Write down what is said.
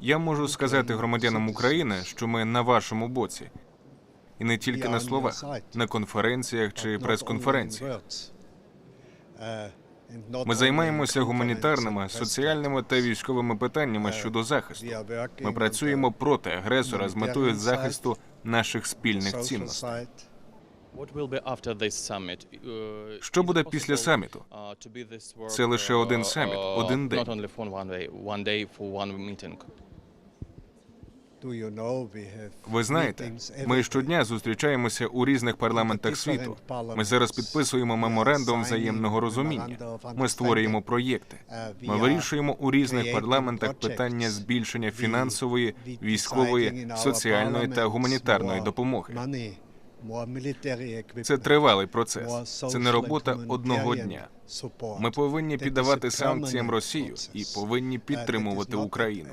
Я можу сказати громадянам України, що ми на вашому боці, і не тільки на словах, на конференціях чи прес-конференціях. Ми займаємося гуманітарними, соціальними та військовими питаннями щодо захисту. Ми працюємо проти агресора з метою захисту наших спільних цінностей. Що буде після саміту? uh, Це лише один uh, саміт, uh, один день. Not only for one day, one day for one meeting. Do you know we have Ви знаєте, ми щодня зустрічаємося у різних парламентах світу. Ми зараз підписуємо меморандум взаємного розуміння. Ми створюємо проєкти. Ми вирішуємо у різних парламентах питання збільшення фінансової, військової, соціальної та гуманітарної допомоги. Це тривалий процес. Це не робота одного дня. Ми повинні піддавати санкціям Росію і повинні підтримувати Україну.